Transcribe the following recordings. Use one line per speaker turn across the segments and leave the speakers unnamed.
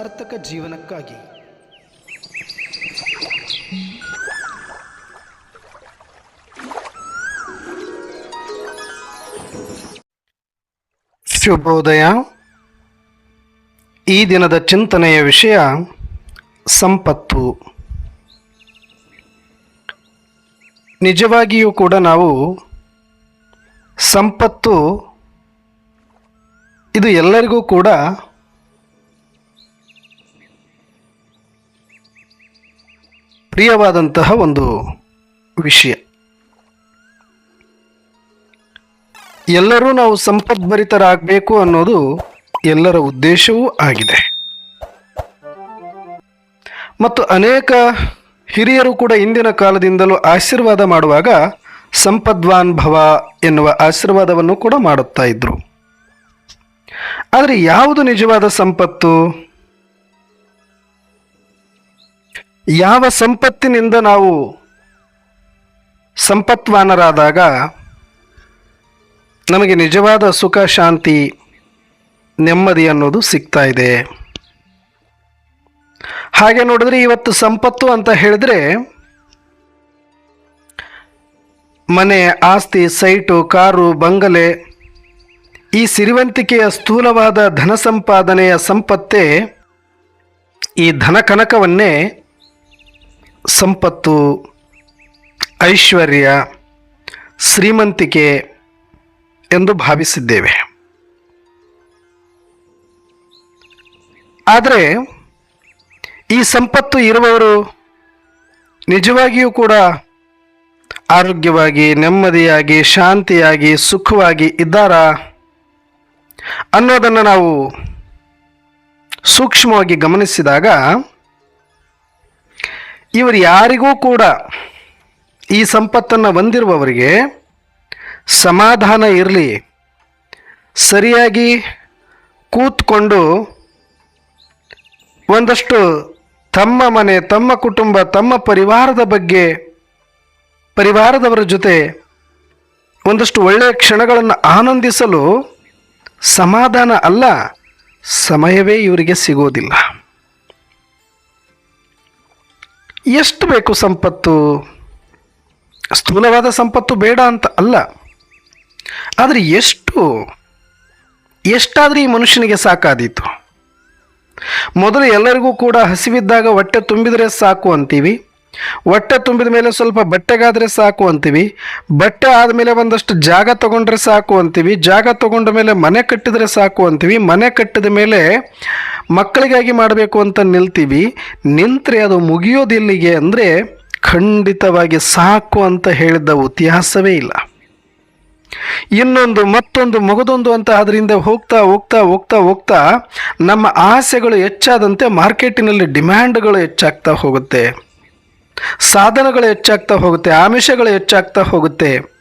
ಸಾರ್ಥಕ ಜೀವನಕ್ಕಾಗಿ. ಶುಭೋದಯ. ಈ ದಿನದ ಚಿಂತನೆಯ ವಿಷಯ ಸಂಪತ್ತು. ನಿಜವಾಗಿಯೂ ಕೂಡ ನಾವು ಸಂಪತ್ತು ಇದು ಎಲ್ಲರಿಗೂ ಕೂಡ ಪ್ರಿಯವಾದಂತಹ ಒಂದು ವಿಷಯ. ಎಲ್ಲರೂ ನಾವು ಸಂಪದ್ಭರಿತರಾಗಬೇಕು ಅನ್ನೋದು ಎಲ್ಲರ ಉದ್ದೇಶವೂ ಆಗಿದೆ. ಮತ್ತು ಅನೇಕ ಹಿರಿಯರು ಕೂಡ ಇಂದಿನ ಕಾಲದಿಂದಲೂ ಆಶೀರ್ವಾದ ಮಾಡುವಾಗ ಸಂಪದ್ವಾನ್ ಭವ ಎನ್ನುವ ಆಶೀರ್ವಾದವನ್ನು ಕೂಡ ಮಾಡುತ್ತಾ ಇದ್ರು. ಆದರೆ ಯಾವುದು ನಿಜವಾದ ಸಂಪತ್ತು? ಯಾವ ಸಂಪತ್ತಿನಿಂದ ನಾವು ಸಂಪತ್ವಾನರಾದಾಗ ನಮಗೆ ನಿಜವಾದ ಸುಖ, ಶಾಂತಿ, ನೆಮ್ಮದಿ ಅನ್ನೋದು ಸಿಗ್ತಾ ಇದೆ. ಹಾಗೆ ನೋಡಿದ್ರೆ ಇವತ್ತು ಸಂಪತ್ತು ಅಂತ ಹೇಳಿದ್ರೆ ಮನೆ, ಆಸ್ತಿ, ಸೈಟು, ಕಾರು, ಬಂಗಲೆ, ಈ ಸಿರಿವಂತಿಕೆಯ ಸ್ಥೂಲವಾದ ಧನ ಸಂಪಾದನೆಯ ಸಂಪತ್ತೇ ಈ ಧನ ಕನಕವನ್ನೇ ಸಂಪತ್ತು, ಐಶ್ವರ್ಯ, ಶ್ರೀಮಂತಿಕೆ ಎಂದು ಭಾವಿಸಿದ್ದೇವೆ. ಆದರೆ ಈ ಸಂಪತ್ತು ಇರುವವರು ನಿಜವಾಗಿಯೂ ಕೂಡ ಆರೋಗ್ಯವಾಗಿ, ನೆಮ್ಮದಿಯಾಗಿ, ಶಾಂತಿಯಾಗಿ, ಸುಖವಾಗಿ ಇದ್ದಾರಾ ಅನ್ನೋದನ್ನು ನಾವು ಸೂಕ್ಷ್ಮವಾಗಿ ಗಮನಿಸಿದಾಗ ಇವರು ಯಾರಿಗೂ ಕೂಡ ಈ ಸಂಪತ್ತನ್ನು ಹೊಂದಿರುವವರಿಗೆ ಸಮಾಧಾನ ಇರಲಿ. ಸರಿಯಾಗಿ ಕೂತ್ಕೊಂಡು ಒಂದಷ್ಟು ತಮ್ಮ ಮನೆ, ತಮ್ಮ ಕುಟುಂಬ, ತಮ್ಮ ಪರಿವಾರದ ಬಗ್ಗೆ, ಪರಿವಾರದವರ ಜೊತೆ ಒಂದಷ್ಟು ಒಳ್ಳೆಯ ಕ್ಷಣಗಳನ್ನು ಆನಂದಿಸಲು ಸಮಾಧಾನ ಅಲ್ಲ, ಸಮಯವೇ ಇವರಿಗೆ ಸಿಗೋದಿಲ್ಲ. ಎಷ್ಟು ಬೇಕು ಸಂಪತ್ತು? ಸ್ಥೂಲವಾದ ಸಂಪತ್ತು ಬೇಡ ಅಂತ ಅಲ್ಲ. ಆದರೆ ಎಷ್ಟು? ಎಷ್ಟಾದರೂ ಈ ಮನುಷ್ಯನಿಗೆ ಸಾಕಾದೀತು. ಮೊದಲು ಎಲ್ಲರಿಗೂ ಕೂಡ ಹಸಿವಿದ್ದಾಗ ಹೊಟ್ಟೆ ತುಂಬಿದರೆ ಸಾಕು ಅಂತೀವಿ. ಹೊಟ್ಟೆ ತುಂಬಿದ ಮೇಲೆ ಸ್ವಲ್ಪ ಬಟ್ಟೆಗಾದರೆ ಸಾಕು ಅಂತೀವಿ. ಬಟ್ಟೆ ಆದಮೇಲೆ ಒಂದಷ್ಟು ಜಾಗ ತಗೊಂಡ್ರೆ ಸಾಕು ಅಂತೀವಿ. ಜಾಗ ತಗೊಂಡ ಮೇಲೆ ಮನೆ ಕಟ್ಟಿದರೆ ಸಾಕು ಅಂತೀವಿ. ಮನೆ ಕಟ್ಟಿದ ಮೇಲೆ ಮಕ್ಕಳಿಗಾಗಿ ಮಾಡಬೇಕು ಅಂತ ನಿಲ್ತೀವಿ. ನಿಂತರೆ ಅದು ಮುಗಿಯೋದಿಲ್ಲಿಗೆ ಅಂದರೆ ಖಂಡಿತವಾಗಿ ಸಾಕು ಅಂತ ಹೇಳಿದ ಇತಿಹಾಸವೇ ಇಲ್ಲ. ಇನ್ನೊಂದು, ಮತ್ತೊಂದು, ಮಗದೊಂದು ಅಂತ ಅದರಿಂದ ಹೋಗ್ತಾ ಹೋಗ್ತಾ ಹೋಗ್ತಾ ಹೋಗ್ತಾ ನಮ್ಮ ಆಸೆಗಳು ಹೆಚ್ಚಾದಂತೆ ಮಾರ್ಕೆಟಿನಲ್ಲಿ ಡಿಮ್ಯಾಂಡ್ಗಳು ಹೆಚ್ಚಾಗ್ತಾ ಹೋಗುತ್ತೆ. ಸಾಧನಗಳು ಹೆಚ್ಚಾಗ್ತಾ ಹೋಗುತ್ತೆ. ಆಮಿಷಗಳು ಹೆಚ್ಚಾಗ್ತಾ ಹೋಗುತ್ತೆ.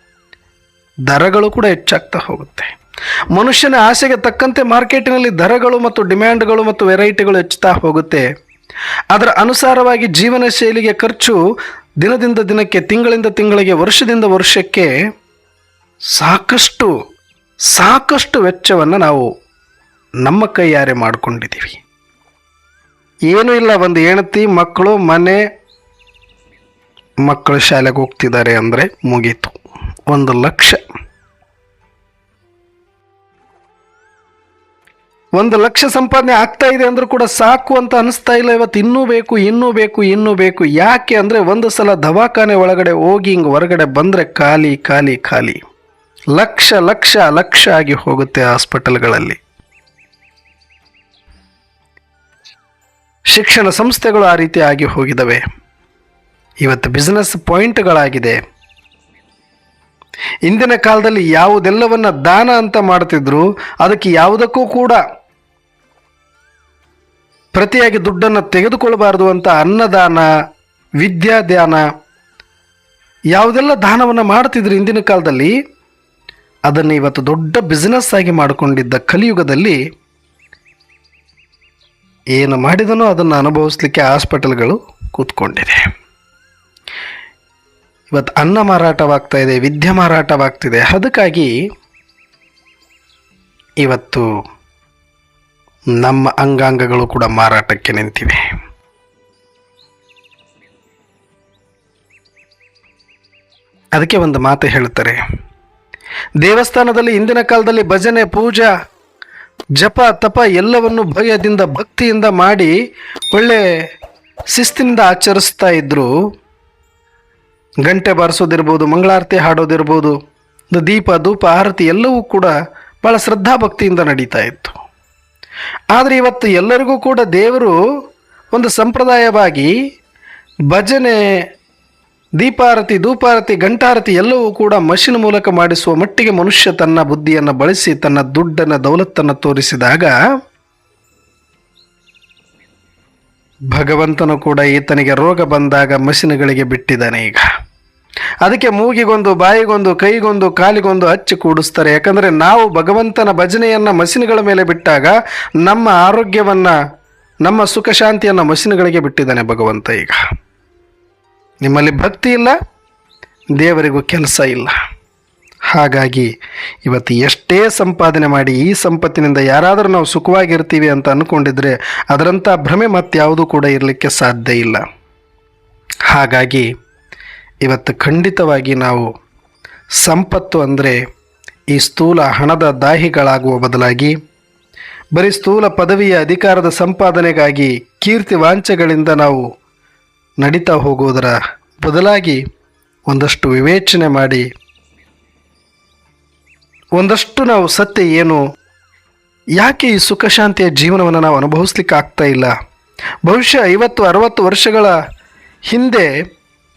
ದರಗಳು ಕೂಡ ಹೆಚ್ಚಾಗ್ತಾ ಹೋಗುತ್ತೆ. ಮನುಷ್ಯನ ಆಸೆಗೆ ತಕ್ಕಂತೆ ಮಾರ್ಕೆಟಿನಲ್ಲಿ ದರಗಳು ಮತ್ತು ಡಿಮ್ಯಾಂಡ್ಗಳು ಮತ್ತು ವೆರೈಟಿಗಳು ಹೆಚ್ಚುತ್ತಾ ಹೋಗುತ್ತೆ. ಅದರ ಅನುಸಾರವಾಗಿ ಜೀವನ ಶೈಲಿಗೆ ಖರ್ಚು ದಿನದಿಂದ ದಿನಕ್ಕೆ, ತಿಂಗಳಿಂದ ತಿಂಗಳಿಗೆ, ವರ್ಷದಿಂದ ವರ್ಷಕ್ಕೆ ಸಾಕಷ್ಟು ಸಾಕಷ್ಟು ವೆಚ್ಚವನ್ನು ನಾವು ನಮ್ಮ ಕೈಯಾರೆ ಮಾಡಿಕೊಂಡಿದ್ದೀವಿ. ಏನೂ ಇಲ್ಲ, ಒಂದು ಹೆಣತಿ ಮಕ್ಕಳು, ಮನೆ, ಮಕ್ಕಳು ಶಾಲೆಗೆ ಹೋಗ್ತಿದ್ದಾರೆ ಅಂದರೆ ಮುಗೀತು. ಒಂದು ಲಕ್ಷ. ಒಂದು ಲಕ್ಷ ಸಂಪಾದನೆ ಆಗ್ತಾ ಇದೆ ಅಂದರೂ ಕೂಡ ಸಾಕು ಅಂತ ಅನಿಸ್ತಾ ಇಲ್ಲ. ಇವತ್ತು ಇನ್ನೂ ಬೇಕು ಇನ್ನೂ ಬೇಕು ಇನ್ನೂ ಬೇಕು. ಯಾಕೆ ಅಂದರೆ ಒಂದು ಸಲ ದವಾಖಾನೆ ಒಳಗಡೆ ಹೋಗಿ ಹಿಂಗೆ ಹೊರಗಡೆ ಬಂದರೆ ಖಾಲಿ ಖಾಲಿ ಖಾಲಿ. ಲಕ್ಷ ಲಕ್ಷ ಲಕ್ಷ ಆಗಿ ಹೋಗುತ್ತೆ ಹಾಸ್ಪಿಟಲ್ಗಳಲ್ಲಿ. ಶಿಕ್ಷಣ ಸಂಸ್ಥೆಗಳು ಆ ರೀತಿ ಆಗಿ ಹೋಗಿದ್ದಾವೆ. ಇವತ್ತು ಬಿಸ್ನೆಸ್ ಪಾಯಿಂಟ್ಗಳಾಗಿದೆ. ಇಂದಿನ ಕಾಲದಲ್ಲಿ ಯಾವುದೆಲ್ಲವನ್ನ ದಾನ ಅಂತ ಮಾಡ್ತಿದ್ರು, ಅದಕ್ಕೆ ಯಾವುದಕ್ಕೂ ಕೂಡ ಪ್ರತಿಯಾಗಿ ದುಡ್ಡನ್ನು ತೆಗೆದುಕೊಳ್ಬಾರ್ದು ಅಂತ ಅನ್ನದಾನ, ವಿದ್ಯಾದಾನ, ಯಾವುದೆಲ್ಲ ದಾನವನ್ನು ಮಾಡ್ತಿದ್ರು ಇಂದಿನ ಕಾಲದಲ್ಲಿ, ಅದನ್ನು ಇವತ್ತು ದೊಡ್ಡ ಬಿಸ್ನೆಸ್ ಆಗಿ ಮಾಡಿಕೊಂಡಿದ್ದ ಕಲಿಯುಗದಲ್ಲಿ ಏನು ಮಾಡಿದನೋ ಅದನ್ನು ಅನುಭವಿಸ್ಲಿಕ್ಕೆ ಹಾಸ್ಪಿಟಲ್ಗಳು ಕೂತ್ಕೊಂಡಿದೆ. ಇವತ್ತು ಅನ್ನ ಮಾರಾಟವಾಗ್ತಾ ಇದೆ ವಿದ್ಯೆ ಮಾರಾಟವಾಗ್ತಿದೆ. ಅದಕ್ಕಾಗಿ ಇವತ್ತು ನಮ್ಮ ಅಂಗಾಂಗಗಳು ಕೂಡ ಮಾರಾಟಕ್ಕೆ ನಿಂತಿವೆ. ಅದಕ್ಕೆ ಒಂದು ಮಾತು ಹೇಳ್ತಾರೆ ದೇವಸ್ಥಾನದಲ್ಲಿ ಇಂದಿನ ಕಾಲದಲ್ಲಿ ಭಜನೆ, ಪೂಜಾ, ಜಪ, ತಪ ಎಲ್ಲವನ್ನು ಭಯದಿಂದ, ಭಕ್ತಿಯಿಂದ ಮಾಡಿ ಒಳ್ಳೆ ಶಿಸ್ತಿನಿಂದ ಆಚರಿಸ್ತಾ ಇದ್ರು. ಗಂಟೆ ಬಾರಿಸೋದಿರ್ಬೋದು, ಮಂಗಳಾರತಿ ಹಾಡೋದಿರ್ಬೋದು ದೀಪ, ಧೂಪ, ಆರತಿ ಎಲ್ಲವೂ ಕೂಡ ಭಾಳ ಶ್ರದ್ಧಾಭಕ್ತಿಯಿಂದ ನಡೀತಾ ಇತ್ತು. ಆದರೆ ಇವತ್ತು ಎಲ್ಲರಿಗೂ ಕೂಡ ದೇವರು ಒಂದು ಸಂಪ್ರದಾಯವಾಗಿ ಭಜನೆ, ದೀಪಾರತಿ, ಧೂಪಾರತಿ ಗಂಟಾರತಿ ಎಲ್ಲವೂ ಕೂಡ ಮಷಿನ್ ಮೂಲಕ ಮಾಡಿಸುವ ಮಟ್ಟಿಗೆ ಮನುಷ್ಯ ತನ್ನ ಬುದ್ಧಿಯನ್ನು ಬಳಸಿ, ತನ್ನ ದುಡ್ಡನ್ನು, ದೌಲತ್ತನ್ನು ತೋರಿಸಿದಾಗ ಭಗವಂತನು ಕೂಡ ಈತನಿಗೆ ರೋಗ ಬಂದಾಗ ಮಷಿನ್ಗಳಿಗೆ ಬಿಟ್ಟಿದ್ದಾನೆ ಈಗ. ಅದಕ್ಕೆ ಮೂಗಿಗೊಂದು, ಬಾಯಿಗೊಂದು, ಕೈಗೊಂದು, ಕಾಲಿಗೊಂದು ಹಚ್ಚಿ ಕೂಡಿಸ್ತಾರೆ. ಯಾಕಂದರೆ ನಾವು ಭಗವಂತನ ಭಜನೆಯನ್ನು ಮಷಿನ್ಗಳ ಮೇಲೆ ಬಿಟ್ಟಾಗ ನಮ್ಮ ಆರೋಗ್ಯವನ್ನು, ನಮ್ಮ ಸುಖ ಶಾಂತಿಯನ್ನು ಮಷಿನ್ಗಳಿಗೆ ಬಿಟ್ಟಿದ್ದಾನೆ ಭಗವಂತ ಈಗ. ನಿಮ್ಮಲ್ಲಿ ಭಕ್ತಿ ಇಲ್ಲ, ದೇವರಿಗೂ ಕೆಲಸ ಇಲ್ಲ. ಹಾಗಾಗಿ ಇವತ್ತು ಎಷ್ಟೇ ಸಂಪಾದನೆ ಮಾಡಿ ಈ ಸಂಪತ್ತಿನಿಂದ ಯಾರಾದರೂ ನಾವು ಸುಖವಾಗಿರ್ತೀವಿ ಅಂತ ಅಂದ್ಕೊಂಡಿದ್ರೆ ಅದರಂಥ ಭ್ರಮೆ ಮತ್ತಾವುದೂ ಕೂಡ ಇರಲಿಕ್ಕೆ ಸಾಧ್ಯ ಇಲ್ಲ. ಹಾಗಾಗಿ ಇವತ್ತು ಖಂಡಿತವಾಗಿ ನಾವು ಸಂಪತ್ತು ಅಂದರೆ ಈ ಸ್ಥೂಲ ಹಣದ ದಾಹಿಗಳಾಗುವ ಬದಲಾಗಿ, ಬರೀ ಸ್ಥೂಲ ಪದವಿಯ ಅಧಿಕಾರದ ಸಂಪಾದನೆಗಾಗಿ ಕೀರ್ತಿ ವಾಂಚೆಗಳಿಂದ ನಾವು ನಡೀತಾ ಹೋಗುವುದರ ಬದಲಾಗಿ ಒಂದಷ್ಟು ವಿವೇಚನೆ ಮಾಡಿ, ಒಂದಷ್ಟು ನಾವು ಸತ್ಯ ಏನು, ಯಾಕೆ ಈ ಸುಖ ಶಾಂತಿಯ ಜೀವನವನ್ನು ನಾವು ಅನುಭವಿಸ್ಲಿಕ್ಕೆ ಆಗ್ತಾ ಇಲ್ಲ? ಬಹುಶಃ ಐವತ್ತು, ಅರವತ್ತು ವರ್ಷಗಳ ಹಿಂದೆ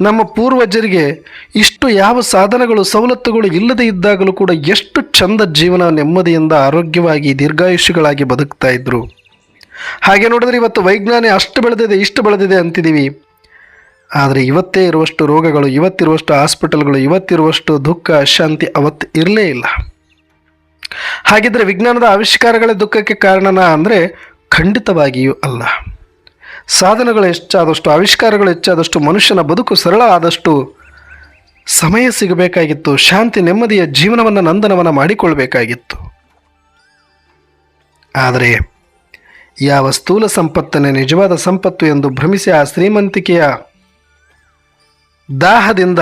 ನಮ್ಮ ಪೂರ್ವಜರಿಗೆ ಇಷ್ಟು ಯಾವ ಸಾಧನಗಳು, ಸವಲತ್ತುಗಳು ಇಲ್ಲದೇ ಇದ್ದಾಗಲೂ ಕೂಡ ಎಷ್ಟು ಚಂದ ಜೀವನ, ನೆಮ್ಮದಿಯಿಂದ ಆರೋಗ್ಯವಾಗಿ, ದೀರ್ಘಾಯುಷ್ಯಗಳಾಗಿ ಬದುಕ್ತಾ ಇದ್ರು. ಹಾಗೆ ನೋಡಿದ್ರೆ ಇವತ್ತು ವೈಜ್ಞಾನಿ ಅಷ್ಟು ಬೆಳೆದಿದೆ, ಇಷ್ಟು ಬೆಳೆದಿದೆ ಅಂತಿದ್ದೀವಿ ಆದರೆ ಇವತ್ತೇ ಇರುವಷ್ಟು ರೋಗಗಳು, ಇವತ್ತಿರುವಷ್ಟು ಹಾಸ್ಪಿಟಲ್ಗಳು, ಇವತ್ತಿರುವಷ್ಟು ದುಃಖ, ಅಶಾಂತಿ ಅವತ್ತು ಇರಲೇ ಇಲ್ಲ. ಹಾಗಿದ್ರೆ ವಿಜ್ಞಾನದ ಆವಿಷ್ಕಾರಗಳೇ ದುಃಖಕ್ಕೆ ಕಾರಣನ ಅಂದರೆ ಖಂಡಿತವಾಗಿಯೂ ಅಲ್ಲ. ಸಾಧನಗಳು ಹೆಚ್ಚಾದಷ್ಟು, ಆವಿಷ್ಕಾರಗಳು ಹೆಚ್ಚಾದಷ್ಟು, ಮನುಷ್ಯನ ಬದುಕು ಸರಳ ಆದಷ್ಟು ಸಮಯ ಸಿಗಬೇಕಾಗಿತ್ತು, ಶಾಂತಿ, ನೆಮ್ಮದಿಯ ಜೀವನವನ್ನು ನಂದನವನ್ನು ಮಾಡಿಕೊಳ್ಬೇಕಾಗಿತ್ತು. ಆದರೆ ಯಾವ ಸ್ಥೂಲ ಸಂಪತ್ತನ್ನೇ, ನಿಜವಾದ ಸಂಪತ್ತು ಎಂದು ಭ್ರಮಿಸಿ ಆ ಶ್ರೀಮಂತಿಕೆಯ ದಾಹದಿಂದ,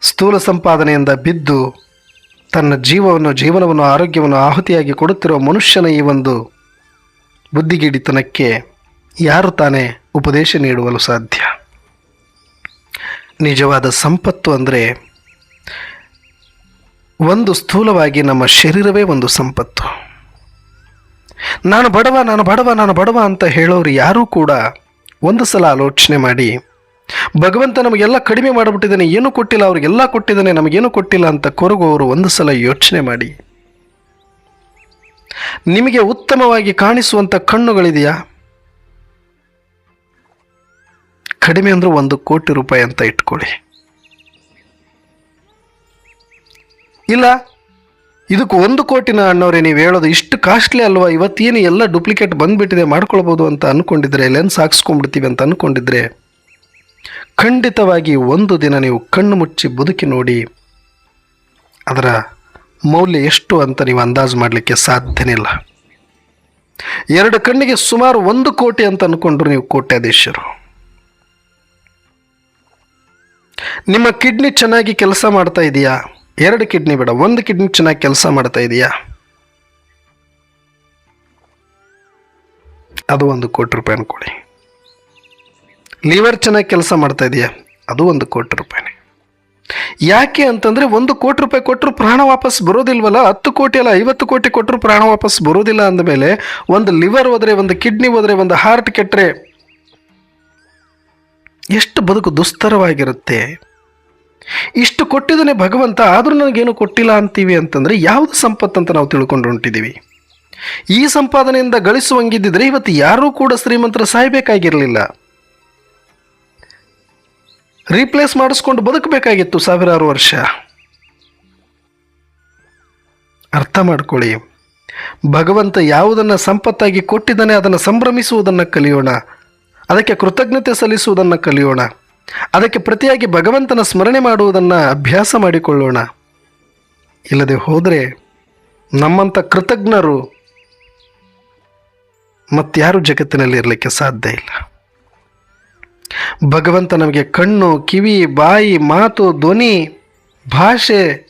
ಸ್ಥೂಲ ಸಂಪಾದನೆಯಿಂದ ಬಿದ್ದು ತನ್ನ ಜೀವವನ್ನು, ಜೀವನವನ್ನು, ಆರೋಗ್ಯವನ್ನು ಆಹುತಿಯಾಗಿ ಕೊಡುತ್ತಿರುವ ಮನುಷ್ಯನ ಈ ಒಂದು ಬುದ್ಧಿಗಿಡಿತನಕ್ಕೆ ಯಾರು ತಾನೇ ಉಪದೇಶ ನೀಡುವಲು ಸಾಧ್ಯ? ನಿಜವಾದ ಸಂಪತ್ತು ಅಂದರೆ ಒಂದು ಸ್ಥೂಲವಾಗಿ ನಮ್ಮ ಶರೀರವೇ ಒಂದು ಸಂಪತ್ತು. ನಾನು ಬಡವ ನಾನು ಬಡವ ನಾನು ಬಡವ ಅಂತ ಹೇಳೋರು ಯಾರೂ ಕೂಡ ಒಂದು ಸಲ ಆಲೋಚನೆ ಮಾಡಿ, ಭಗವಂತ ನಮಗೆಲ್ಲ ಕಡಿಮೆ ಮಾಡಿಬಿಟ್ಟಿದ್ದಾನೆ, ಏನೂ ಕೊಟ್ಟಿಲ್ಲ, ಅವ್ರಿಗೆಲ್ಲ ಕೊಟ್ಟಿದ್ದಾನೆ, ನಮಗೇನು ಕೊಟ್ಟಿಲ್ಲ ಅಂತ ಕೊರಗುವವರು ಒಂದು ಸಲ ಯೋಚನೆ ಮಾಡಿ. ನಿಮಗೆ ಉತ್ತಮವಾಗಿ ಕಾಣಿಸುವಂಥ ಕಣ್ಣುಗಳಿದೆಯಾ? ಕಡಿಮೆ ಅಂದ್ರೆ ಒಂದು ಕೋಟಿ ರೂಪಾಯಿ ಅಂತ ಇಟ್ಕೊಳ್ಳಿ. ಇಲ್ಲ, ಇದಕ್ಕೆ ಒಂದು ಕೋಟಿನ ಅಣ್ಣವ್ರೆ, ನೀವು ಹೇಳೋದು ಇಷ್ಟು ಕಾಸ್ಟ್ಲಿ ಅಲ್ವಾ? ಇವತ್ತೇನು ಎಲ್ಲ ಡೂಪ್ಲಿಕೇಟ್ ಬಂದ್ಬಿಟ್ಟಿದೆ, ಮಾಡ್ಕೊಳ್ಬೋದು ಅಂತ ಅಂದ್ಕೊಂಡಿದ್ರೆ ಲೆನ್ಸ್ ಹಾಕ್ಸ್ಕೊಂಡ್ಬಿಡ್ತೀವಿ ಅಂತ ಅಂದ್ಕೊಂಡಿದ್ರೆ ಖಂಡಿತವಾಗಿ ಒಂದು ದಿನ ನೀವು ಕಣ್ಣು ಮುಚ್ಚಿ ಬದುಕಿ ನೋಡಿ, ಅದರ ಮೌಲ್ಯ ಎಷ್ಟು ಅಂತ ನೀವು ಅಂದಾಜು ಮಾಡಲಿಕ್ಕೆ ಸಾಧ್ಯನೇ ಇಲ್ಲ ಎರಡು ಕಣ್ಣಿಗೆ ಸುಮಾರು ಒಂದು ಕೋಟಿ ಅಂತ ಅಂದ್ಕೊಂಡ್ರು ನೀವು ಕೋಟ್ಯಾಧೀಶರು. ನಿಮ್ಮ ಕಿಡ್ನಿ ಚೆನ್ನಾಗಿ ಕೆಲಸ ಮಾಡ್ತಾ ಇದೆಯಾ? ಎರಡು ಕಿಡ್ನಿ ಬೇಡ, ಒಂದು ಕಿಡ್ನಿ ಚೆನ್ನಾಗಿ ಕೆಲಸ ಮಾಡ್ತಾ ಇದೆಯಾ? ಅದು ಒಂದು ಕೋಟಿ ರೂಪಾಯಿ ಅನ್ಕೊಳ್ಳಿ. ಲಿವರ್ ಚೆನ್ನಾಗಿ ಕೆಲಸ ಮಾಡ್ತಾ ಇದೆಯಾ? ಅದು ಒಂದು ಕೋಟಿ ರೂಪಾಯಿನೇ ಯಾಕೆ ಅಂತಂದರೆ ಒಂದು ಕೋಟಿ ರೂಪಾಯಿ ಕೊಟ್ಟರು ಪ್ರಾಣ ವಾಪಸ್ ಬರೋದಿಲ್ವಲ್ಲ? ಹತ್ತು ಕೋಟಿ ಅಲ್ಲ, ಐವತ್ತು ಕೋಟಿ ಕೊಟ್ಟರು ಪ್ರಾಣ ವಾಪಸ್ ಬರೋದಿಲ್ಲ ಅಂದಮೇಲೆ ಒಂದು ಲಿವರ್ ಹೋದರೆ, ಒಂದು ಕಿಡ್ನಿ ಹೋದರೆ, ಒಂದು ಹಾರ್ಟ್ ಕೆಟ್ಟರೆ ಎಷ್ಟು ಬದುಕು ದುಸ್ತರವಾಗಿರುತ್ತೆ? ಇಷ್ಟು ಕೊಟ್ಟಿದ್ದಾನೆ ಭಗವಂತ, ಆದರೂ ನನಗೇನು ಕೊಟ್ಟಿಲ್ಲ ಅಂತೀವಿ ಅಂತಂದರೆ ಯಾವುದು ಸಂಪತ್ತು ಅಂತ ನಾವು ತಿಳ್ಕೊಂಡು ಹೊಂಟಿದ್ದೀವಿ ಈ ಸಂಪಾದನೆಯಿಂದ ಗಳಿಸುವಂಗಿದ್ದಿದ್ರೆ ಇವತ್ತು ಯಾರೂ ಕೂಡ ಶ್ರೀಮಂತರ ಸಾಯಬೇಕಾಗಿರಲಿಲ್ಲ. ರೀಪ್ಲೇಸ್ ಮಾಡಿಸ್ಕೊಂಡು ಬದುಕಬೇಕಾಗಿತ್ತು ಸಾವಿರಾರು ವರ್ಷ. ಅರ್ಥ ಮಾಡ್ಕೊಳ್ಳಿ. ಭಗವಂತ ಯಾವುದನ್ನು ಸಂಪತ್ತಾಗಿ ಕೊಟ್ಟಿದ್ದಾನೆ ಅದನ್ನು ಸಂಭ್ರಮಿಸುವುದನ್ನು ಕಲಿಯೋಣ. ಅದಕ್ಕೆ ಕೃತಜ್ಞತೆ ಸಲ್ಲಿಸುವುದನ್ನು ಕಲಿಯೋಣ. ಅದಕ್ಕೆ ಪ್ರತಿಯಾಗಿ ಭಗವಂತನ ಸ್ಮರಣೆ ಮಾಡುವುದನ್ನು ಅಭ್ಯಾಸ ಮಾಡಿಕೊಳ್ಳೋಣ. ಇಲ್ಲದೆ ಹೋದರೆ ನಮ್ಮಂಥ ಕೃತಜ್ಞರು ಮತ್ತಾರು ಜಗತ್ತಿನಲ್ಲಿ ಇರಲಿಕ್ಕೆ ಸಾಧ್ಯ ಇಲ್ಲ. ಭಗವಂತ ನಮಗೆ ಕಣ್ಣು, ಕಿವಿ, ಬಾಯಿ, ಮಾತು, ಧ್ವನಿ, ಭಾಷೆ,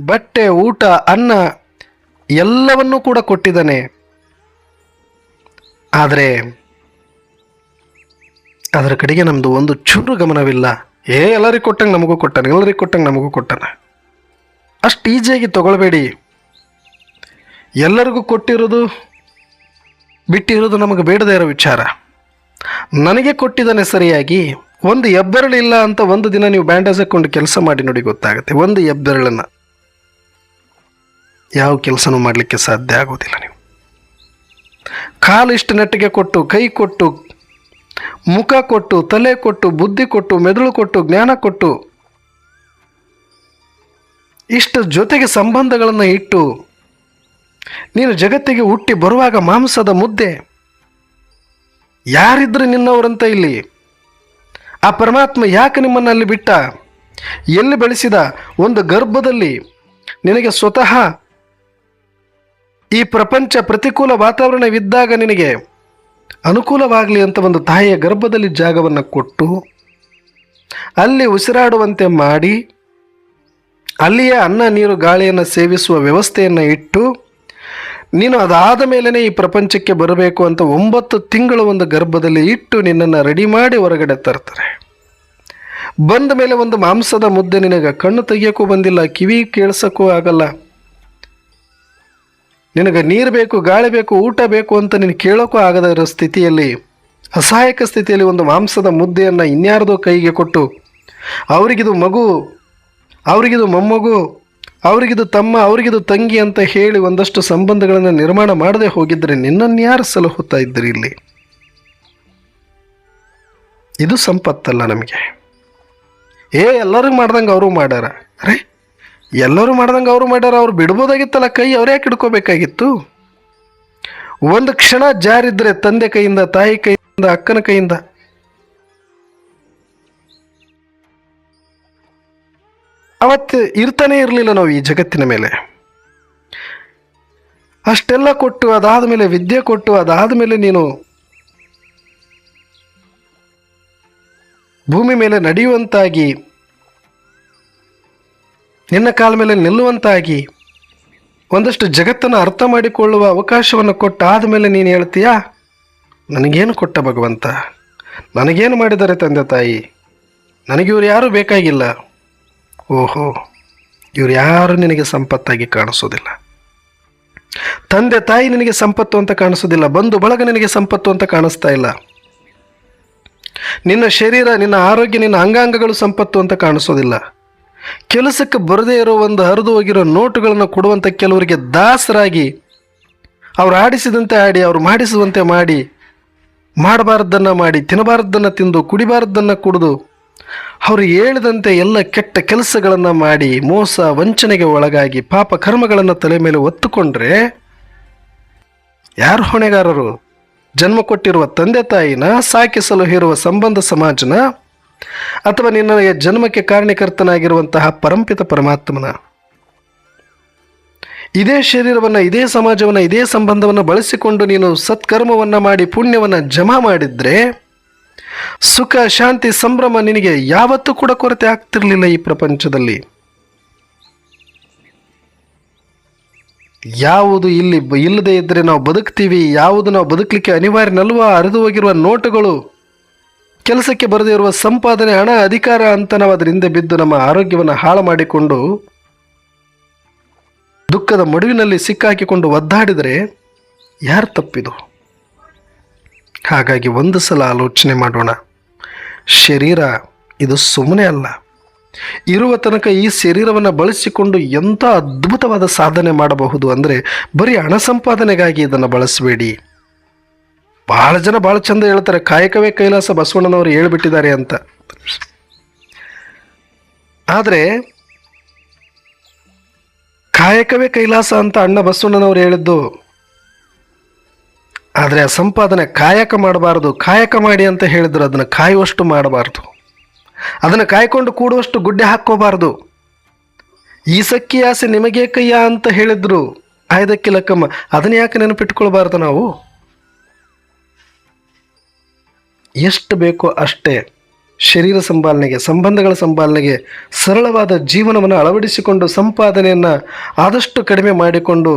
ಬಟ್ಟೆ, ಊಟ, ಅನ್ನ ಎಲ್ಲವನ್ನೂ ಕೂಡ ಕೊಟ್ಟಿದ್ದಾನೆ. ಆದರೆ ಅದರ ಕಡೆಗೆ ನಮ್ಮದು ಒಂದು ಚೂರು ಗಮನವಿಲ್ಲ. ಏ, ಎಲ್ಲರಿಗೆ ಕೊಟ್ಟಂಗೆ ನಮಗೂ ಕೊಟ್ಟಾನೆ, ಎಲ್ಲರಿಗೆ ಕೊಟ್ಟಂಗೆ ನಮಗೂ ಕೊಟ್ಟಾನೆ. ಅಷ್ಟು ಈಜಿಯಾಗಿ ತಗೊಳ್ಬೇಡಿ. ಎಲ್ಲರಿಗೂ ಕೊಟ್ಟಿರೋದು, ಬಿಟ್ಟಿರೋದು ನಮಗೆ ಬೇಡದೇ ಇರೋ ವಿಚಾರ. ನನಗೆ ಕೊಟ್ಟಿದ್ದಾನೆ ಸರಿಯಾಗಿ, ಒಂದು ಹೆಬ್ಬೆರಳಿಲ್ಲ ಅಂತ ಒಂದು ದಿನ ನೀವು ಬ್ಯಾಂಡೇಜ್ ಹಾಕೊಂಡು ಕೆಲಸ ಮಾಡಿ ನೋಡಿ ಗೊತ್ತಾಗುತ್ತೆ. ಒಂದು ಹೆಬ್ಬೆರಳನ್ನು ಯಾವ ಕೆಲಸನೂ ಮಾಡಲಿಕ್ಕೆ ಸಾಧ್ಯ ಆಗೋದಿಲ್ಲ ನೀವು. ಕಾಲು ಇಷ್ಟು ನೆಟ್ಟಿಗೆ ಕೊಟ್ಟು, ಕೈ ಕೊಟ್ಟು, ಮುಖ ಕೊಟ್ಟು, ತಲೆ ಕೊಟ್ಟು, ಬುದ್ಧಿ ಕೊಟ್ಟು, ಮೆದುಳು ಕೊಟ್ಟು, ಜ್ಞಾನ ಕೊಟ್ಟು, ಇಷ್ಟು ಜೊತೆಗೆ ಸಂಬಂಧಗಳನ್ನು ಇಟ್ಟು, ನೀನು ಜಗತ್ತಿಗೆ ಹುಟ್ಟಿ ಬರುವಾಗ ಮಾಂಸದ ಮುದ್ದೆ ಯಾರಿದ್ರು ನಿನ್ನವರಂತ ಇಲ್ಲಿ? ಆ ಪರಮಾತ್ಮ ಯಾಕೆ ನಿಮ್ಮನ್ನು ಅಲ್ಲಿ ಬಿಟ್ಟ? ಎಲ್ಲಿ ಬೆಳೆಸಿದ ಒಂದು ಗರ್ಭದಲ್ಲಿ ನಿನಗೆ ಸ್ವತಃ ಈ ಪ್ರಪಂಚ ಪ್ರತಿಕೂಲ ವಾತಾವರಣವಿದ್ದಾಗ ನಿನಗೆ ಅನುಕೂಲವಾಗಲಿ ಅಂತ ಒಂದು ತಾಯಿಯ ಗರ್ಭದಲ್ಲಿ ಜಾಗವನ್ನು ಕೊಟ್ಟು, ಅಲ್ಲಿ ಉಸಿರಾಡುವಂತೆ ಮಾಡಿ, ಅಲ್ಲಿಯೇ ಅನ್ನ, ನೀರು, ಗಾಳಿಯನ್ನು ಸೇವಿಸುವ ವ್ಯವಸ್ಥೆಯನ್ನು ಇಟ್ಟು ನೀನು ಅದಾದ ಮೇಲೇ ಈ ಪ್ರಪಂಚಕ್ಕೆ ಬರಬೇಕು ಅಂತ ಒಂಬತ್ತು ತಿಂಗಳು ಒಂದು ಗರ್ಭದಲ್ಲಿ ಇಟ್ಟು ನಿನ್ನನ್ನು ರೆಡಿ ಮಾಡಿ ಹೊರಗಡೆ ತರ್ತಾರೆ. ಬಂದ ಮೇಲೆ ಒಂದು ಮಾಂಸದ ಮುದ್ದೆ ನಿನಗೆ ಕಣ್ಣು ತೆಗಿಯೋಕ್ಕೂ ಬಂದಿಲ್ಲ, ಕಿವಿ ಕೇಳಿಸೋಕ್ಕೂ ಆಗಲ್ಲ. ನಿನಗೆ ನೀರು ಬೇಕು, ಗಾಳಿ ಬೇಕು, ಊಟ ಬೇಕು ಅಂತ ನೀನು ಕೇಳೋಕ್ಕೂ ಆಗದ ಇರೋ ಸ್ಥಿತಿಯಲ್ಲಿ, ಅಸಹಾಯಕ ಸ್ಥಿತಿಯಲ್ಲಿ ಒಂದು ಮಾಂಸದ ಮುದ್ದೆಯನ್ನು ಇನ್ಯಾರದೋ ಕೈಗೆ ಕೊಟ್ಟು, ಅವರಿಗಿದು ಮಗು, ಅವರಿಗಿದು ಮೊಮ್ಮಗು ಅವರಿಗಿದು ತಮ್ಮ, ಅವರಿಗಿದು ತಂಗಿ ಅಂತ ಹೇಳಿ ಒಂದಷ್ಟು ಸಂಬಂಧಗಳನ್ನು ನಿರ್ಮಾಣ ಮಾಡದೆ ಹೋಗಿದ್ದರೆ ನಿನ್ನನ್ನು ಯಾರು ಸಲಹುತ್ತಾ ಇದ್ದರು ಇಲ್ಲಿ? ಇದು ಸಂಪತ್ತಲ್ಲ ನಮಗೆ. ಏ, ಎಲ್ಲರೂ ಮಾಡ್ದಂಗೆ ಅವರು ಮಾಡ್ಯಾರ. ಅರೆ, ಎಲ್ಲರೂ ಮಾಡ್ದಂಗೆ ಅವರು ಮಾಡ್ಯಾರ, ಅವ್ರು ಬಿಡ್ಬೋದಾಗಿತ್ತಲ್ಲ ಕೈ, ಅವ್ರು ಯಾಕೆ ಹಿಡ್ಕೋಬೇಕಾಗಿತ್ತು? ಒಂದು ಕ್ಷಣ ಜಾರಿದ್ರೆ ತಂದೆ ಕೈಯಿಂದ, ತಾಯಿ ಕೈಯಿಂದ, ಅಕ್ಕನ ಕೈಯಿಂದ ಅವತ್ತು ಇರ್ತಾನೆ ಇರಲಿಲ್ಲ ನಾವು ಈ ಜಗತ್ತಿನ ಮೇಲೆ. ಅಷ್ಟೆಲ್ಲ ಕೊಟ್ಟು ಅದಾದ ಮೇಲೆ, ವಿದ್ಯೆ ಕೊಟ್ಟು ಅದಾದ ಮೇಲೆ ನೀನು ಭೂಮಿ ಮೇಲೆ ನಡೆಯುವಂತಾಗಿ, ನಿನ್ನ ಕಾಲ ಮೇಲೆ ನಿಲ್ಲುವಂತಾಗಿ ಒಂದಷ್ಟು ಜಗತ್ತನ್ನು ಅರ್ಥ ಮಾಡಿಕೊಳ್ಳುವ ಅವಕಾಶವನ್ನು ಕೊಟ್ಟ ಆದಮೇಲೆ ನೀನು ಹೇಳ್ತೀಯಾ? ನನಗೇನು ಕೊಟ್ಟ ಭಗವಂತ? ನನಗೇನು ಮಾಡಿದ್ದಾರೆ ತಂದೆ ತಾಯಿ? ನನಗೆ ಇವ್ರು ಯಾರೂ ಬೇಕಾಗಿಲ್ಲ. ಓಹೋ, ಇವ್ರು ಯಾರು ನಿನಗೆ ಸಂಪತ್ತಾಗಿ ಕಾಣಿಸೋದಿಲ್ಲ? ತಂದೆ ತಾಯಿ ನಿನಗೆ ಸಂಪತ್ತು ಅಂತ ಕಾಣಿಸೋದಿಲ್ಲ ಬಂದು ಬಳಗ ನಿನಗೆ ಸಂಪತ್ತು ಅಂತ ಕಾಣಿಸ್ತಾ ಇಲ್ಲ. ನಿನ್ನ ಶರೀರ, ನಿನ್ನ ಆರೋಗ್ಯ, ನಿನ್ನ ಅಂಗಾಂಗಗಳು ಸಂಪತ್ತು ಅಂತ ಕಾಣಿಸೋದಿಲ್ಲ. ಕೆಲಸಕ್ಕೆ ಬರದೇ ಇರೋ ಒಂದು ಹರಿದು ಹೋಗಿರೋ ನೋಟುಗಳನ್ನು ಕೊಡುವಂಥ ಕೆಲವರಿಗೆ ದಾಸರಾಗಿ ಅವ್ರು ಆಡಿಸಿದಂತೆ ಆಡಿ, ಅವರು ಮಾಡಿಸುವಂತೆ ಮಾಡಿ, ಮಾಡಬಾರ್ದನ್ನು ಮಾಡಿ, ತಿನ್ನಬಾರ್ದನ್ನು ತಿಂದು, ಕುಡಿಬಾರ್ದನ್ನು ಕುಡಿದು ಅವರು ಹೇಳಿದಂತೆ ಎಲ್ಲ ಕೆಟ್ಟ ಕೆಲಸಗಳನ್ನು ಮಾಡಿ ಮೋಸ ವಂಚನೆಗೆ ಒಳಗಾಗಿ ಪಾಪ ಕರ್ಮಗಳನ್ನು ತಲೆ ಮೇಲೆ ಒತ್ತುಕೊಂಡ್ರೆ ಯಾರು ಹೊಣೆಗಾರರು? ಜನ್ಮ ಕೊಟ್ಟಿರುವ ತಂದೆ ತಾಯಿನ ಸಾಕಿಸಲು ಹೇರುವ ಸಂಬಂಧ ಸಮಾಜನ ಅಥವಾ ನಿನ್ನ ಜನ್ಮಕ್ಕೆ ಕಾರಣಕರ್ತನಾಗಿರುವಂತಹ ಪರಂಪಿತ ಪರಮಾತ್ಮನ? ಇದೇ ಶರೀರವನ್ನು, ಇದೇ ಸಮಾಜವನ್ನು, ಇದೇ ಸಂಬಂಧವನ್ನು ಬಳಸಿಕೊಂಡು ನೀನು ಸತ್ಕರ್ಮವನ್ನು ಮಾಡಿ ಪುಣ್ಯವನ್ನು ಜಮಾ ಮಾಡಿದ್ರೆ ಸುಖ, ಶಾಂತಿ, ಸಂಭ್ರಮ ನಿನಗೆ ಯಾವತ್ತೂ ಕೂಡ ಕೊರತೆ ಆಗ್ತಿರಲಿಲ್ಲ ಈ ಪ್ರಪಂಚದಲ್ಲಿ. ಯಾವುದು ಇಲ್ಲಿ ಇಲ್ಲದೆ ಇದ್ದರೆ ನಾವು ಬದುಕ್ತೀವಿ, ಯಾವುದು ನಾವು ಬದುಕಲಿಕ್ಕೆ ಅನಿವಾರ್ಯನಲ್ವ ಹರಿದು ಹೋಗಿರುವ ನೋಟುಗಳು, ಕೆಲಸಕ್ಕೆ ಬರದೇ ಇರುವ ಸಂಪಾದನೆ, ಹಣ, ಅಧಿಕಾರ ಅಂತ ನಾವು ಅದರ ಹಿಂದೆ ಬಿದ್ದು ನಮ್ಮ ಆರೋಗ್ಯವನ್ನು ಹಾಳು ಮಾಡಿಕೊಂಡು, ದುಃಖದ ಮಡುವಿನಲ್ಲಿ ಸಿಕ್ಕಾಕಿಕೊಂಡು ಒದ್ದಾಡಿದರೆ ಯಾರು ತಪ್ಪಿದು? ಹಾಗಾಗಿ ಒಂದು ಸಲ ಆಲೋಚನೆ ಮಾಡೋಣ. ಶರೀರ ಇದು ಸುಮ್ಮನೆ ಅಲ್ಲ. ಇರುವ ತನಕ ಈ ಶರೀರವನ್ನು ಬಳಸಿಕೊಂಡು ಎಂಥ ಅದ್ಭುತವಾದ ಸಾಧನೆ ಮಾಡಬಹುದು ಅಂದರೆ ಬರೀ ಹಣ ಸಂಪಾದನೆಗಾಗಿ ಇದನ್ನು ಬಳಸಬೇಡಿ. ಭಾಳ ಜನ ಭಾಳ ಚಂದ ಹೇಳ್ತಾರೆ, ಕಾಯಕವೇ ಕೈಲಾಸ ಬಸವಣ್ಣನವರು ಹೇಳ್ಬಿಟ್ಟಿದ್ದಾರೆ ಅಂತ. ಆದರೆ ಕಾಯಕವೇ ಕೈಲಾಸ ಅಂತ ಅಣ್ಣ ಬಸವಣ್ಣನವರು ಹೇಳಿದ್ದು ಆದರೆ ಆ ಸಂಪಾದನೆ ಕಾಯಕ ಮಾಡಬಾರ್ದು, ಕಾಯಕ ಮಾಡಿ ಅಂತ ಹೇಳಿದ್ರು ಅದನ್ನು ಕಾಯುವಷ್ಟು ಮಾಡಬಾರ್ದು. ಅದನ್ನು ಕಾಯ್ಕೊಂಡು ಕೂಡುವಷ್ಟು ಗುಡ್ಡೆ ಹಾಕ್ಕೋಬಾರ್ದು. ಈ ಸಕ್ಕಿ ಆಸೆ ನಿಮಗೆ ಕೈಯ ಅಂತ ಹೇಳಿದ್ರು. ಆಯ್ದಕ್ಕೆ ಲಕ್ಕಮ್ಮ, ಅದನ್ನ ಯಾಕೆ ನೆನಪಿಟ್ಕೊಳ್ಬಾರ್ದು ನಾವು? ಎಷ್ಟು ಬೇಕೋ ಅಷ್ಟೇ ಶರೀರ ಸಂಪಾಲನೆಗೆ ಸಂಬಂಧಗಳ ಸಂಪಾಲನೆಗೆ ಸರಳವಾದ ಜೀವನವನ್ನು ಅಳವಡಿಸಿಕೊಂಡು ಸಂಪಾದನೆಯನ್ನು ಆದಷ್ಟು ಕಡಿಮೆ ಮಾಡಿಕೊಂಡು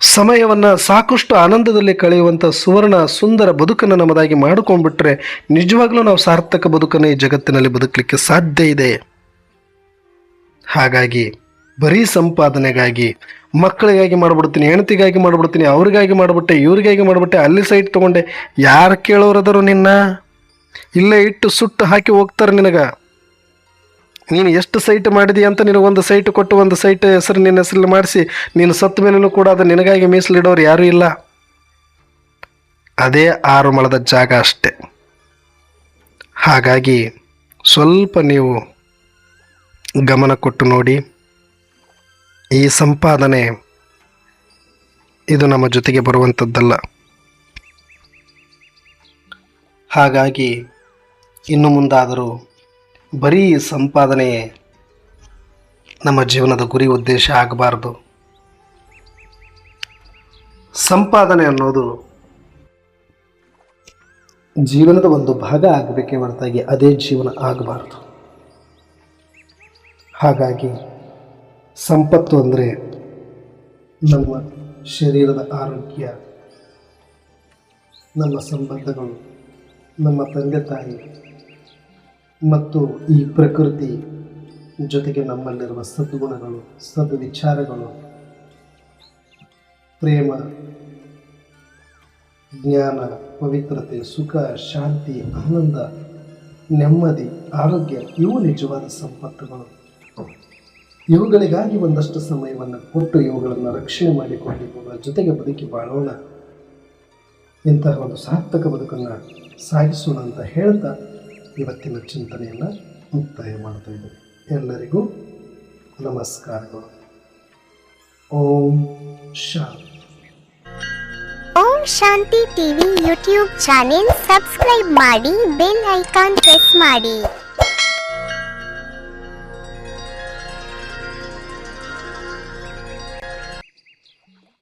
ಸಮಯವನ್ನು ಸಾಕಷ್ಟು ಆನಂದದಲ್ಲಿ ಕಳೆಯುವಂಥ ಸುವರ್ಣ ಸುಂದರ ಬದುಕನ್ನು ನಮ್ಮದಾಗಿ ಮಾಡಿಕೊಂಡ್ಬಿಟ್ರೆ ನಿಜವಾಗ್ಲೂ ನಾವು ಸಾರ್ಥಕ ಬದುಕನ್ನು ಈ ಜಗತ್ತಿನಲ್ಲಿ ಬದುಕಲಿಕ್ಕೆ ಸಾಧ್ಯ ಇದೆ. ಹಾಗಾಗಿ ಬರೀ ಸಂಪಾದನೆಗಾಗಿ, ಮಕ್ಕಳಿಗಾಗಿ ಮಾಡಿಬಿಡ್ತೀನಿ, ಹೆಂಡತಿಗಾಗಿ ಮಾಡಿಬಿಡ್ತೀನಿ, ಅವ್ರಿಗಾಗಿ ಮಾಡಿಬಿಟ್ಟೆ, ಇವ್ರಿಗಾಗಿ ಮಾಡಿಬಿಟ್ಟೆ, ಅಲ್ಲಿ ಸೈಟ್ ತೊಗೊಂಡೆ, ಯಾರು ಕೇಳೋರದರು ನಿನ್ನ? ಇಲ್ಲೇ ಇಟ್ಟು ಸುಟ್ಟು ಹಾಕಿ ಹೋಗ್ತಾರೆ ನಿನಗೆ. ನೀನು ಎಷ್ಟು ಸೈಟ್ ಮಾಡಿದಿ ಅಂತ ನಿನಗೊಂದು ಸೈಟ್ ಕೊಟ್ಟು ಒಂದು ಸೈಟ್ ಹೆಸರು ನಿನ್ನ ಹೆಸರಲ್ಲಿ ಮಾಡಿಸಿ, ನೀನು ಸತ್ತ ಮೇಲೂ ಕೂಡ ಅದು ನಿನಗಾಗಿ ಮೀಸಲಿಡೋರು ಯಾರೂ ಇಲ್ಲ. ಅದೇ ಆರು ಮಳದ ಜಾಗ ಅಷ್ಟೆ. ಹಾಗಾಗಿ ಸ್ವಲ್ಪ ನೀವು ಗಮನ ಕೊಟ್ಟು ನೋಡಿ. ಈ ಸಂಪಾದನೆ ಇದು ನಮ್ಮ ಜೊತೆಗೆ ಬರುವಂಥದ್ದಲ್ಲ. ಹಾಗಾಗಿ ಇನ್ನು ಮುಂದಾದರೂ ಬರೀ ಸಂಪಾದನೆ ನಮ್ಮ ಜೀವನದ ಗುರಿ ಉದ್ದೇಶ ಆಗಬಾರ್ದು. ಸಂಪಾದನೆ ಅನ್ನೋದು ಜೀವನದ ಒಂದು ಭಾಗ ಆಗಬೇಕೇ ಹೊರತಾಗಿ ಅದೇ ಜೀವನ ಆಗಬಾರ್ದು. ಹಾಗಾಗಿ ಸಂಪತ್ತು ಅಂದರೆ ನಮ್ಮ ಶರೀರದ ಆರೋಗ್ಯ, ನಮ್ಮ ಸಂಬಂಧಗಳು, ನಮ್ಮ ತಂದೆ ತಾಯಿ ಮತ್ತು ಈ ಪ್ರಕೃತಿ ಜೊತೆಗೆ ನಮ್ಮಲ್ಲಿರುವ ಸದ್ಗುಣಗಳು, ಸದ್ವಿಚಾರಗಳು, ಪ್ರೇಮ, ಜ್ಞಾನ, ಪವಿತ್ರತೆ, ಸುಖ, ಶಾಂತಿ, ಆನಂದ, ನೆಮ್ಮದಿ, ಆರೋಗ್ಯ, ಇವು ನಿಜವಾದ ಸಂಪತ್ತುಗಳು. ಇವುಗಳಿಗಾಗಿ ಒಂದಷ್ಟು ಸಮಯವನ್ನು ಕೊಟ್ಟು ಇವುಗಳನ್ನು ರಕ್ಷಣೆ ಮಾಡಿಕೊಂಡು ಇವುಗಳ ಜೊತೆಗೆ ಬದುಕಿ ಬಾಳೋಣ. ಇಂತಹ ಒಂದು ಸಾರ್ಥಕ ಬದುಕನ್ನು ಸಾಗಿಸೋಣ ಅಂತ ಹೇಳ್ತಾ ಇವತ್ತಿನ ಚಿಂತನೆಯನ್ನು ಮುಕ್ತಾಯ ಮಾಡ್ತಾ ಇದ್ದೇವೆ ಎಲ್ಲರಿಗೂ ನಮಸ್ಕಾರಗಳು. Om Shanti.
Om Shanti TV YouTube channel subscribe ಮಾಡಿ ಬೆಲ್ ಐಕಾನ್ ಪ್ರೆಸ್ ಮಾಡಿ.